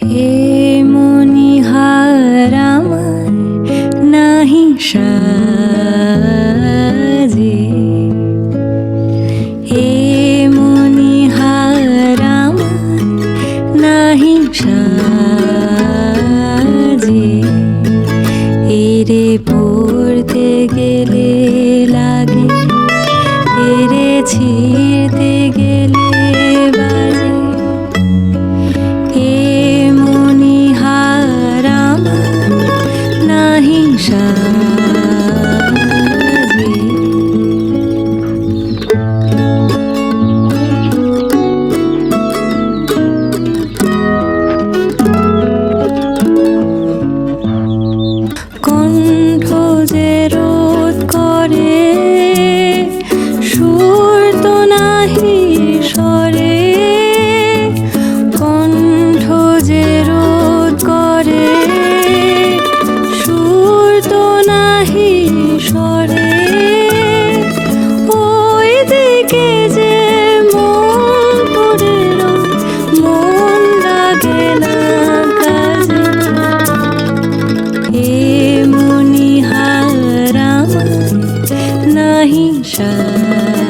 হে মনিহার আমার নাহি সাজে। হে মনিহার আমার নাহি সাজে। এরে পড়তে গেলে লাগে, এরে ছিঁড়তে গেলে নাহি 山